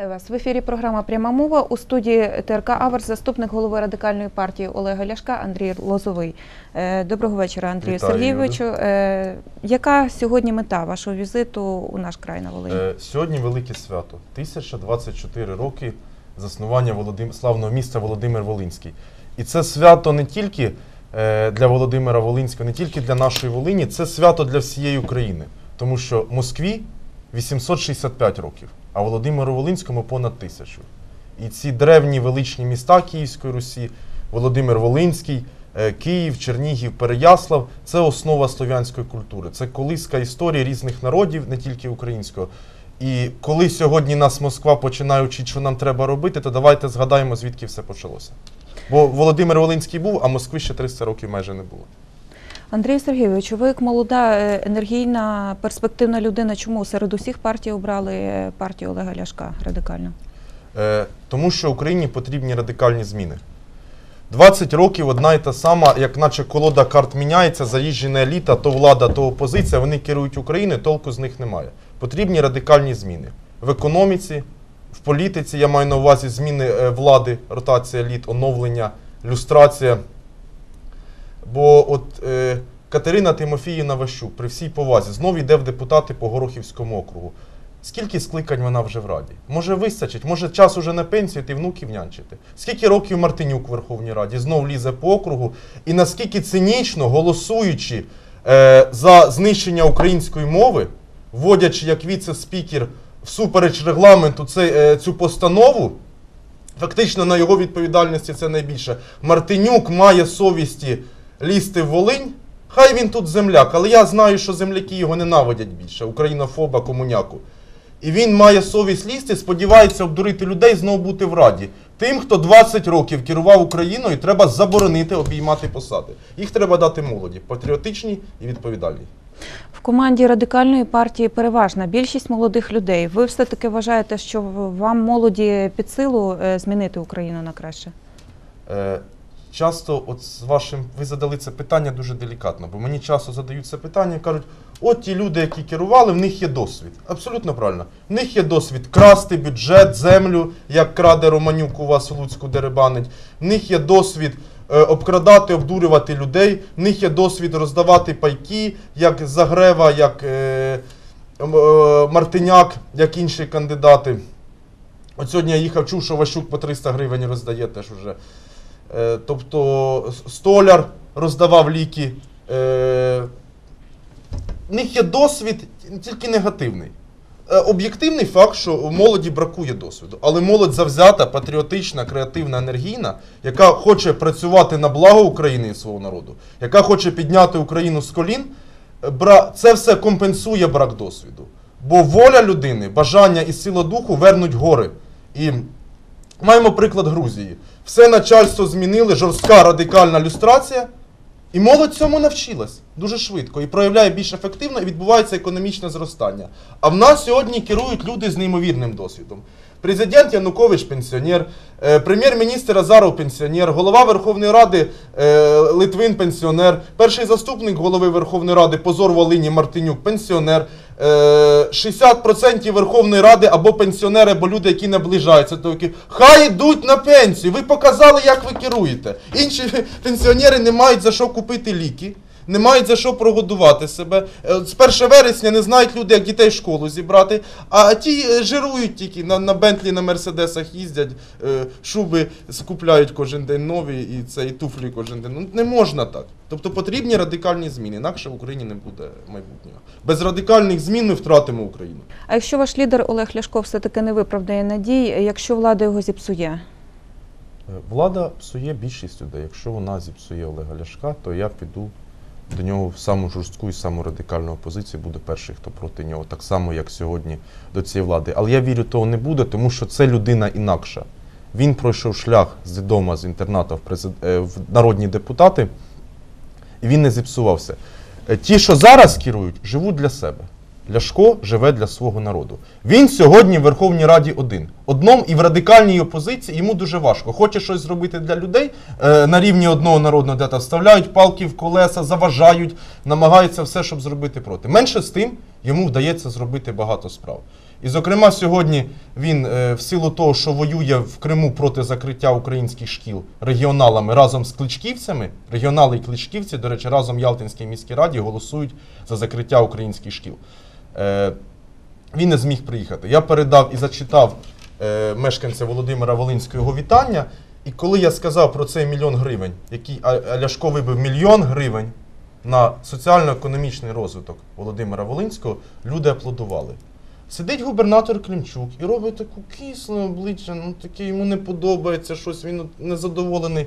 Вітаю вас в ефірі. Програма Пряма мова у студії ТРК Аверс, заступник голови радикальної партії Олега Ляшка Андрій Лозовий. Е, Доброго вечора, Андрію Вітаю, Сергійовичу. Е, Яка сьогодні мета вашого візиту у наш край на Волині? Е, Сьогодні велике свято. 1024 роки заснування Володим... славного міста Володимир Волинський. І це свято не тільки для Володимира Волинського, не тільки для нашої Волині, це свято для всієї України. Тому що Москві 865 років, а Володимиру Волинському понад тисячу. І ці древні величні міста Київської Русі, Володимир Волинський, е, Київ, Чернігів, Переяслав це основа слов'янської культури. Це колиска історії різних народів, не тільки українського. І коли сьогодні нас Москва починає вчити, що нам треба робити, то давайте згадаємо, звідки все почалося. Бо Володимир Волинський був, а Москви ще 300 років майже не було. Андрію Сергійовичу, ви як молода, е, енергійна, перспективна людина, чому серед усіх партій обрали е, партію Олега Ляшка радикально? Е, тому що Україні потрібні радикальні зміни. 20 років одна і та сама, як наче колода карт міняється, заїжджена еліта, то влада, то опозиція, вони керують Україною, толку з них немає. Потрібні радикальні зміни в економіці, в політиці, я маю на увазі зміни е, влади, ротація еліт, оновлення, люстрація. Бо от е, Катерина Тимофіївна Ващук, при всій повазі, знов йде в депутати по Горохівському округу. Скільки скликань вона вже в Раді? Може вистачить, може час уже на пенсію ти внуків нянчити. Скільки років Мартинюк в Верховній Раді знов лізе по округу, і наскільки цинічно голосуючи е, за знищення української мови, вводячи як віце-спікер всупереч регламенту цей, е, цю постанову, фактично на його відповідальності це найбільше. Мартинюк має совісті лізти в Волинь. Хай він тут земляк, але я знаю, що земляки його ненавидять більше, українофоба, комуняку. І він має совість лізти, сподівається обдурити людей, знову бути в раді. Тим, хто 20 років керував Україною, треба заборонити обіймати посади. Їх треба дати молоді, патріотичні і відповідальні. В команді радикальної партії переважна більшість молодих людей. Ви все таки вважаєте, що вам молоді під силу е, змінити Україну на краще? Е, часто, от з вашим, ви задали це питання дуже делікатно, бо мені часто задають це питання і кажуть: от ті люди, які керували, в них є досвід. Абсолютно правильно. В них є досвід красти бюджет, землю, як краде Романюк у вас у Луцьку деребанить. В них є досвід. е, Обкрадати, обдурювати людей, в них є досвід роздавати пайки, як Загрева, як е, е, Мартиняк, як інші кандидати. От сьогодні я їхав, чув, що Ващук по 300 гривень роздає теж уже. Е, тобто столяр роздавав ліки. Е, в них є досвід тільки негативний. Е, Об'єктивний факт, що у молоді бракує досвіду, але молодь завзята, патріотична, креативна, енергійна, яка хоче працювати на благо України і свого народу, яка хоче підняти Україну з колін, це все компенсує брак досвіду. Бо воля людини, бажання і сила духу вернуть гори. І маємо приклад Грузії. Все начальство змінили, жорстка радикальна люстрація. І молодь цьому навчилась дуже швидко і проявляє більш ефективно, і відбувається економічне зростання. А в нас сьогодні керують люди з неймовірним досвідом. Президент Янукович пенсіонер, е, прем'єр-міністр Азаров пенсіонер, голова Верховної Ради е, Литвин пенсіонер, перший заступник голови Верховної Ради Позор Волині Мартинюк пенсіонер. Е, 60% Верховної Ради або пенсіонери, або люди, які наближаються до які хай йдуть на пенсію. Ви показали, як ви керуєте. Інші пенсіонери не мають за що купити ліки. Не мають за що прогодувати себе. Е, З 1 вересня не знають люди, як дітей в школу зібрати. А ті е, жирують тільки на, на Бентлі, на Мерседесах їздять, е, шуби скупляють кожен день нові і це і туфлі кожен день. Ну не можна так. Тобто потрібні радикальні зміни, інакше в Україні не буде майбутнього. Без радикальних змін ми втратимо Україну. А якщо ваш лідер Олег Ляшко все таки не виправдає надій, якщо влада його зіпсує? Влада псує більшість людей. Якщо вона зіпсує Олега Ляшка, то я піду до нього в саму жорстку і саму радикальну опозицію, буде перший, хто проти нього, так само, як сьогодні до цієї влади. Але я вірю, того не буде, тому що це людина інакша. Він пройшов шлях з дома, з інтернату в, презид... е, в народні депутати, і він не зіпсувався. Е, Ті, що зараз керують, живуть для себе. Ляшко живе для свого народу. Він сьогодні в Верховній Раді один. Одном і в радикальній опозиції йому дуже важко. Хоче щось зробити для людей е, на рівні одного народного дета, вставляють палки в колеса, заважають, намагаються все, щоб зробити проти. Менше з тим йому вдається зробити багато справ. І, зокрема, сьогодні він е, в силу того, що воює в Криму проти закриття українських шкіл регіоналами разом з кличківцями, регіонали і кличківці, до речі, разом в Ялтинській міській раді голосують за закриття українських шкіл. Е, він не зміг приїхати. Я передав і зачитав е, мешканця Володимира Волинського його вітання. І коли я сказав про цей мільйон гривень, який Ляшко вибив мільйон гривень на соціально-економічний розвиток Володимира Волинського, люди аплодували. Сидить губернатор Клімчук і робить таку кисле обличчя, ну таке йому не подобається щось, він незадоволений.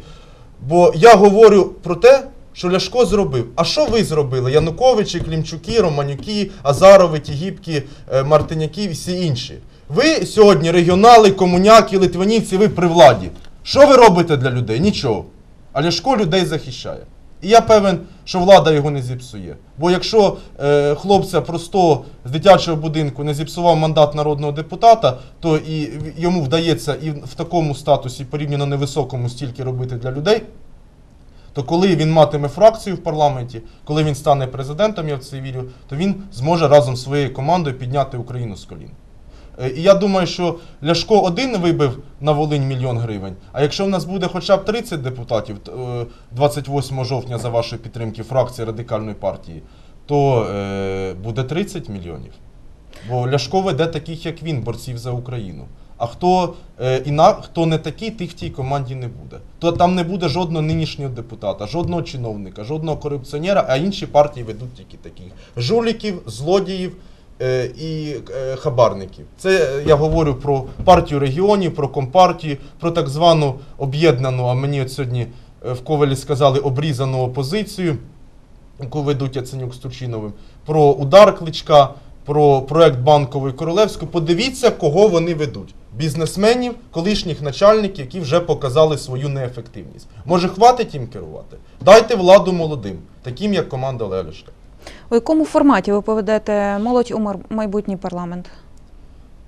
Бо я говорю про те, що Ляшко зробив. А що ви зробили? Януковичі, Клімчуки, Романюки, Азарови, Тігіпки, е, Мартиняки і всі інші. Ви сьогодні регіонали, комуняки, литвинівці, ви при владі. Що ви робите для людей? Нічого. А Ляшко людей захищає. І я певен, що влада його не зіпсує. Бо якщо е, хлопця простого з дитячого будинку не зіпсував мандат народного депутата, то і йому вдається і в такому статусі, порівняно невисокому, стільки робити для людей, то коли він матиме фракцію в парламенті, коли він стане президентом, я в це вірю, то він зможе разом з своєю командою підняти Україну з колін. Е, І я думаю, що Ляшко один вибив на Волинь мільйон гривень. А якщо в нас буде хоча б 30 депутатів е, 28 жовтня за вашої підтримки фракції радикальної партії, то е, буде 30 мільйонів. Бо Ляшко веде таких, як він, борців за Україну. А хто, е, іна, хто не такий, тих в тій команді не буде. То там не буде жодного нинішнього депутата, жодного чиновника, жодного корупціонера, а інші партії ведуть тільки таких жуліків, злодіїв е, і е, хабарників. Це я говорю про партію регіонів, про компартію, про так звану об'єднану, а мені от сьогодні е, в Ковалі сказали обрізану опозицію яку ведуть Яценюк з Турчиновим, про удар кличка, про проект банкової Королевської. Подивіться, кого вони ведуть. Бізнесменів, колишніх начальників, які вже показали свою неефективність. Може, хватить їм керувати? Дайте владу молодим, таким як команда Олега Ляшка. У якому форматі ви поведете молодь у майбутній парламент?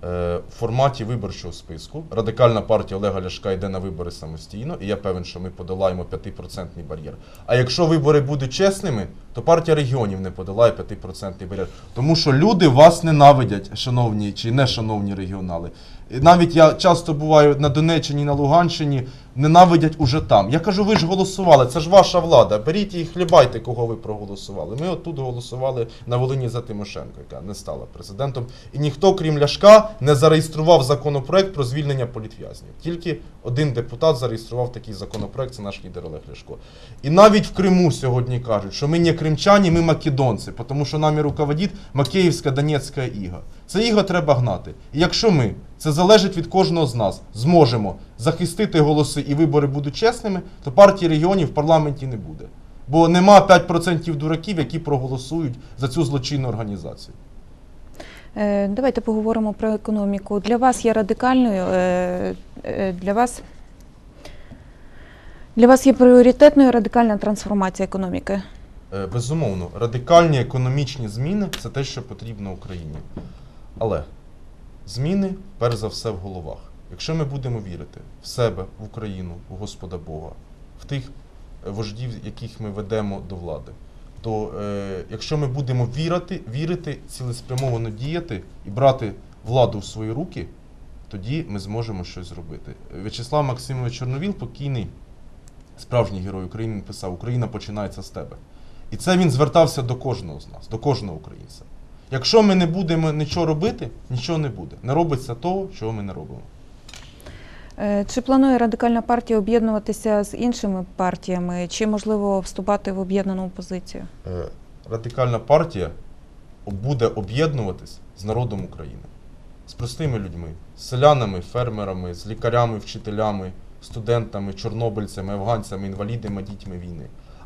Е, в форматі виборчого списку радикальна партія Олега Ляшка йде на вибори самостійно, і я певен, що ми подолаємо 5% бар'єр. А якщо вибори будуть чесними, то партія регіонів не подолає 5% бар'єр. Тому що люди вас ненавидять, шановні чи не шановні регіонали. І навіть я часто буваю на Донеччині, на Луганщині, ненавидять уже там. Я кажу, ви ж голосували, це ж ваша влада. Беріть і хлібайте, кого ви проголосували. Ми отут голосували на Волині за Тимошенко, яка не стала президентом. І ніхто, крім Ляшка, не зареєстрував законопроект про звільнення політв'язнів. Тільки один депутат зареєстрував такий законопроект, це наш лідер Олег Ляшко. І навіть в Криму сьогодні кажуть, що ми не кримчані, ми македонці, тому що нами руководить Макеївська Донецька іга. Це іго треба гнати. І якщо ми, це залежить від кожного з нас, зможемо захистити голоси і вибори будуть чесними, то партії регіонів в парламенті не буде. Бо нема 5% дураків, які проголосують за цю злочинну організацію. Е, Давайте поговоримо про економіку. Для вас є радикальною, е, е, для вас, для вас є пріоритетною радикальна трансформація економіки. Безумовно, радикальні економічні зміни це те, що потрібно Україні. Але зміни, перш за все, в головах. Якщо ми будемо вірити в себе, в Україну, в Господа Бога, в тих е, вождів, яких ми ведемо до влади, то е, якщо ми будемо вірити, вірити, цілеспрямовано діяти і брати владу в свої руки, тоді ми зможемо щось зробити. В'ячеслав Максимович Чорновіл, покійний, справжній герой України, писав: Україна починається з тебе. І це він звертався до кожного з нас, до кожного українця. Якщо ми не будемо нічого робити, нічого не буде. Не робиться того, чого ми не робимо. Е, Чи планує радикальна партія об'єднуватися з іншими партіями, чи можливо вступати в об'єднану опозицію? Е, Радикальна партія буде об'єднуватись з народом України, з простими людьми, з селянами, фермерами, з лікарями, вчителями, студентами, чорнобильцями, афганцями, інвалідами, дітьми війни.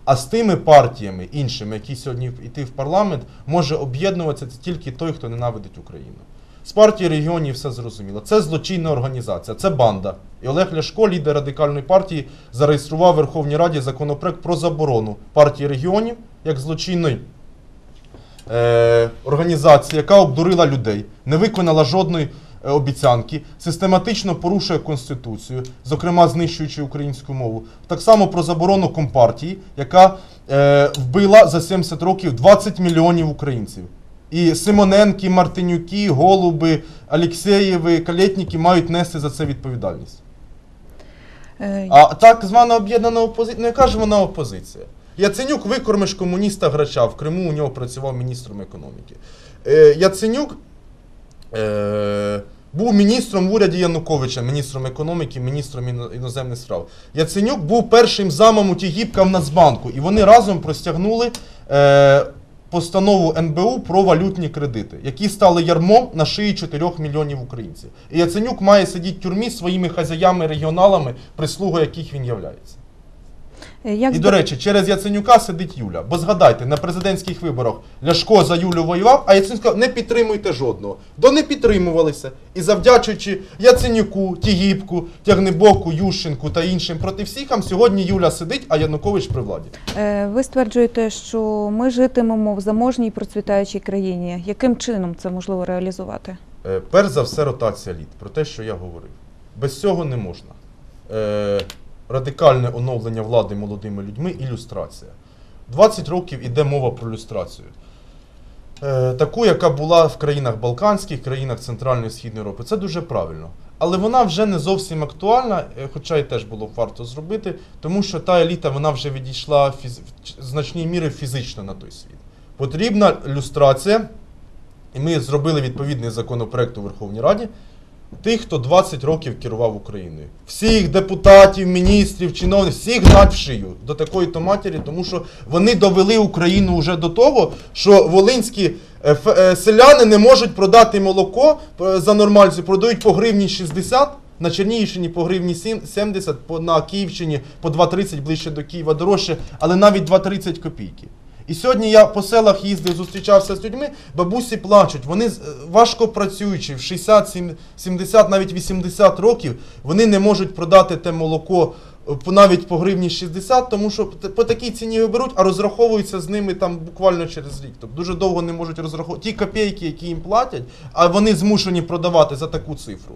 А з тими партіями іншими, які сьогодні йти в парламент, може об'єднуватися тільки той, хто ненавидить Україну. З партії регіонів все зрозуміло. Це злочинна організація, це банда. І Олег Ляшко, лідер радикальної партії, зареєстрував в Верховній Раді законопроект про заборону партії регіонів як злочинної е, організації, яка обдурила людей, не виконала жодної обіцянки, систематично порушує конституцію, зокрема знищуючи українську мову. Так само про заборону компартії, яка е, вбила за 70 років 20 мільйонів українців. І Симоненки, Мартинюки, Голуби, Алєксєєви, Калєтніки мають нести за це відповідальність. Е, А так звана об'єднана опозиція, ну яка ж вона опозиція? Яценюк викормиш комуніста Грача, в Криму у нього працював міністром економіки. Е, Яценюк е, був міністром в уряді Януковича, міністром економіки, міністром іноземних справ. Яценюк був першим замом у Тігіпка в Нацбанку, і вони разом простягнули е, постанову НБУ про валютні кредити, які стали ярмом на шиї 4 мільйонів українців. І Яценюк має сидіти в тюрмі своїми хазяями, регіоналами, прислугою яких він являється. Е, як І до речі, через Яценюка сидить Юля. Бо згадайте, на президентських виборах Ляшко за Юлю воював, а Яценюк сказав, не підтримуйте жодного. До не підтримувалися. І завдячуючи Яценюку, Тігіпку, Тягнебоку, Ющенку та іншим проти всіхам, сьогодні Юля сидить, а Янукович при владі. Е, Ви стверджуєте, що ми житимемо в заможній процвітаючій країні. Яким чином це можливо реалізувати? Е, перш за все, ротація літ, про те, що я говорив. Без цього не можна. Е, радикальне оновлення влади молодими людьми ілюстрація. 20 років іде мова про люстрацію. Е, таку, яка була в країнах Балканських, країнах Центральної і Східної Європи. Це дуже правильно. Але вона вже не зовсім актуальна, е, хоча й теж було б варто зробити, тому що та еліта вона вже відійшла фіз... в значній мірі фізично на той світ. Потрібна люстрація, і ми зробили відповідний законопроект у Верховній Раді. Тих, хто 20 років керував Україною. Всіх депутатів, міністрів, чиновників, всіх гнать в шию до такої то матері, тому що вони довели Україну вже до того, що волинські е, е, селяни не можуть продати молоко е, за нормальцю, продають по гривні 60, на Чернігівщині по гривні сім- 70, по, на Київщині по 2,30 ближче до Києва дорожче, але навіть 2,30 копійки. І сьогодні я по селах їздив, зустрічався з людьми, бабусі плачуть. Вони е, важко працюючи, в 60, 70, навіть 80 років, вони не можуть продати те молоко е, навіть по гривні 60, тому що по такій ціні його беруть, а розраховуються з ними там буквально через рік. Тобто дуже довго не можуть розраховувати. Ті копійки, які їм платять, а вони змушені продавати за таку цифру.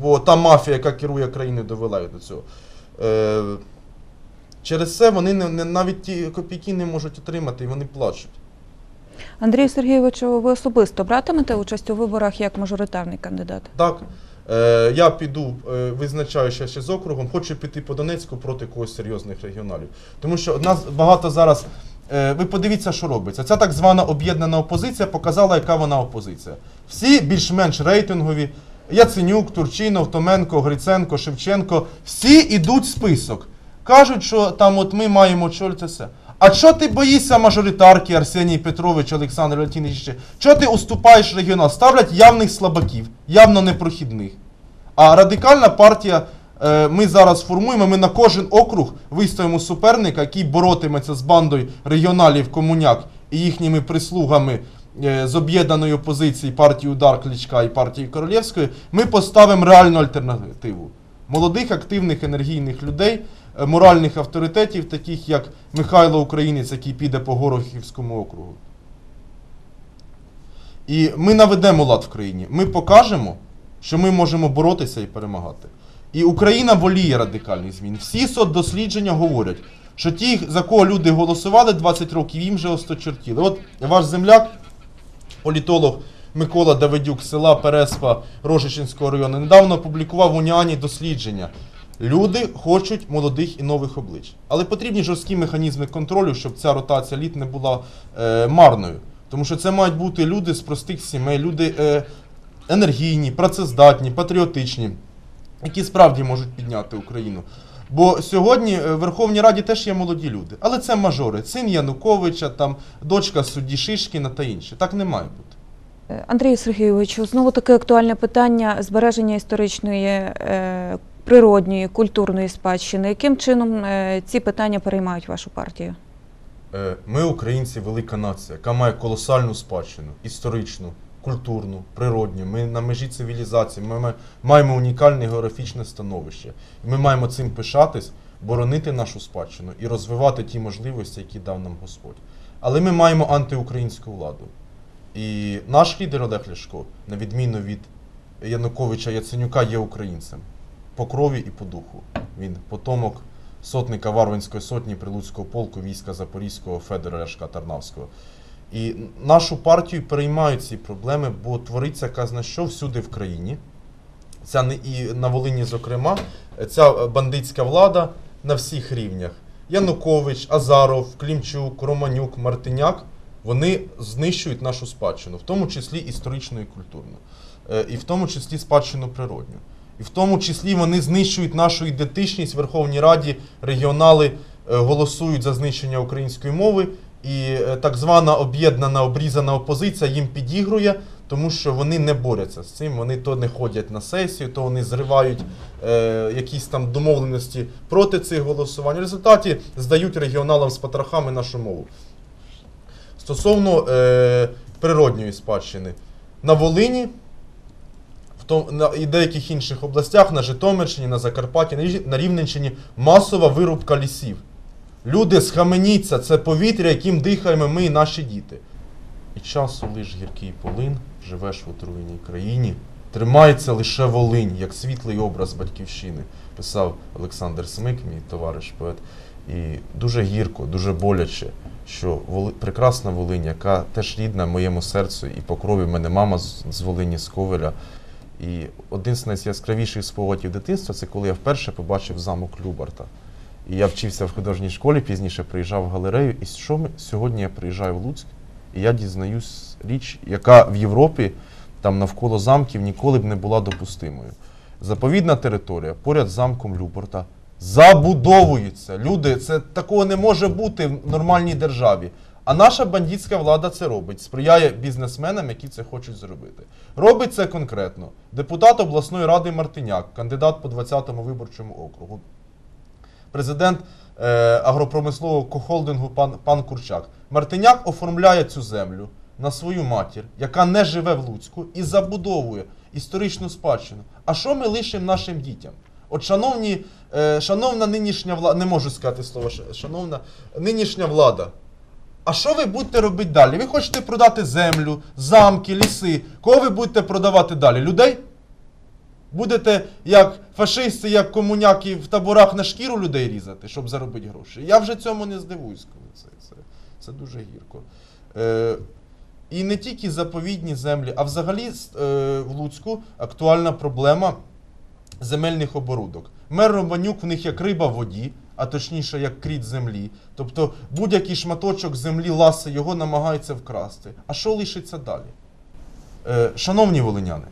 Бо та мафія, яка керує країною, довела до цього. Через це вони не, не, навіть ті копійки не можуть отримати, і вони плачуть. Андрію Сергійовичу, ви особисто братимете участь у виборах як мажоритарний кандидат? Так, е, я піду, е, визначаю ще, ще з округом, хочу піти по Донецьку проти когось серйозних регіоналів. Тому що нас багато зараз. Е, ви подивіться, що робиться. Ця так звана об'єднана опозиція показала, яка вона опозиція. Всі більш-менш рейтингові. Яценюк, Турчинов, Томенко, Гриценко, Шевченко. Всі йдуть в список. Кажуть, що там от ми маємо очолити все. А чого ти боїшся мажоритарки Арсеній Петрович, Олександр Латінович? Чого ти уступаєш регіонал? Ставлять явних слабаків, явно непрохідних. А радикальна партія, е, ми зараз формуємо, ми на кожен округ виставимо суперника, який боротиметься з бандою регіоналів комуняк і їхніми прислугами е, з об'єднаної опозиції партії Удар Кличка і партії Королєвської. Ми поставимо реальну альтернативу. Молодих, активних, енергійних людей, е, моральних авторитетів, таких як Михайло Українець, який піде по Горохівському округу. І ми наведемо лад в країні. Ми покажемо, що ми можемо боротися і перемагати. І Україна воліє радикальних змін. Всі соцдослідження говорять, що ті, за кого люди голосували 20 років, їм вже осточертіли. От ваш земляк, політолог Микола Давидюк села Переспа Рожичинського району, недавно опублікував в Уніані дослідження. Люди хочуть молодих і нових облич. Але потрібні жорсткі механізми контролю, щоб ця ротація літ не була е, марною. Тому що це мають бути люди з простих сімей, люди е, енергійні, працездатні, патріотичні, які справді можуть підняти Україну. Бо сьогодні е, в Верховній Раді теж є молоді люди, але це мажори, син Януковича, там дочка судді Шишкіна та інші. Так не має бути. Е, Андрію Сергійовичу, знову таке актуальне питання збереження історичної, е, природньої, культурної спадщини. Яким чином е, ці питання переймають вашу партію? Ми, українці, велика нація, яка має колосальну спадщину, історичну, культурну, природню. Ми на межі цивілізації, ми маємо унікальне географічне становище. Ми маємо цим пишатись, боронити нашу спадщину і розвивати ті можливості, які дав нам Господь. Але ми маємо антиукраїнську владу. І наш лідер Олег Ляшко, на відміну від Януковича Яценюка, є українцем по крові і по духу. Він потомок сотника Варвинської сотні Прилуцького полку війська Запорізького Федора Ляшка Тарнавського. І нашу партію переймають ці проблеми, бо твориться казна що всюди в країні. Ця і на Волині, зокрема, ця бандитська влада на всіх рівнях. Янукович, Азаров, Клімчук, Романюк, Мартиняк вони знищують нашу спадщину, в тому числі історичну і культурну, Е, і в тому числі спадщину природню. І в тому числі вони знищують нашу ідентичність в Верховній Раді. Регіонали е, голосують за знищення української мови, і е, так звана об'єднана обрізана опозиція їм підігрує, тому що вони не борються з цим. Вони то не ходять на сесію, то вони зривають якісь там домовленості проти цих голосувань. В результаті здають регіоналам з потрохами нашу мову. Стосовно е, природньої спадщини, на Волині в том, на, і деяких інших областях, на Житомирщині, на Закарпатті, на, Рівненщині масова вирубка лісів. Люди, схаменіться, це повітря, яким дихаємо ми і наші діти. І часу лиш гіркий полин, живеш в отруєній країні, тримається лише Волинь, як світлий образ батьківщини, писав Олександр Смик, мій товариш поет. І дуже гірко, дуже боляче, що Воли... прекрасна Волинь, яка теж рідна моєму серцю і по крові в мене мама з, Волині, з Ковеля. І один з найяскравіших спогадів дитинства це коли я вперше побачив замок Любарта. І я вчився в художній школі, пізніше приїжджав в галерею. І що сьогодні я приїжджаю в Луцьк, і я дізнаюсь річ, яка в Європі там навколо замків ніколи б не була допустимою. Заповідна територія поряд замком Люборта забудовується. Люди, це такого не може бути в нормальній державі. А наша бандитська влада це робить, сприяє бізнесменам, які це хочуть зробити. Робить це конкретно. Депутат обласної ради Мартиняк, кандидат по 20-му виборчому округу, президент е, агропромислового холдингу пан, пан Курчак. Мартиняк оформляє цю землю на свою матір, яка не живе в Луцьку, і забудовує історичну спадщину. А що ми лишимо нашим дітям? От, шановні, е, шановна нинішня влада, не можу сказати слово, шановна нинішня влада. А що ви будете робити далі? Ви хочете продати землю, замки, ліси. Кого ви будете продавати далі? Людей? Будете як фашисти, як комуняки в таборах на шкіру людей різати, щоб заробити гроші. Я вже цьому не здивуюсь, коли це, це, це дуже гірко. Е, і не тільки заповідні землі, а взагалі е, в Луцьку актуальна проблема земельних оборудок. Мер Романюк в них як риба в воді, а точніше як кріт землі. Тобто будь-який шматочок землі ласи його намагаються вкрасти. А що лишиться далі? Е, шановні волиняни,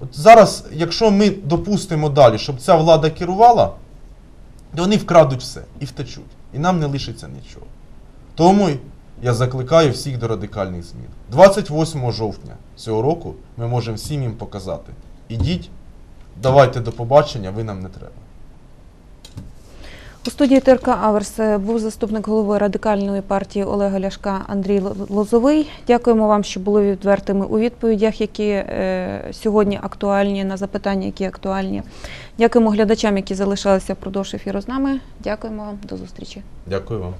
От зараз, якщо ми допустимо далі, щоб ця влада керувала, то вони вкрадуть все і втечуть. І нам не лишиться нічого. Тому я закликаю всіх до радикальних змін. 28 жовтня цього року ми можемо всім їм показати. Ідіть, давайте до побачення, ви нам не треба. У студії ТРК Аверс був заступник голови радикальної партії Олега Ляшка Андрій Лозовий. Дякуємо вам, що були відвертими у відповідях, які е, сьогодні актуальні, на запитання, які актуальні. Дякуємо глядачам, які залишалися впродовж ефіру з нами. Дякуємо вам, до зустрічі. Дякую вам.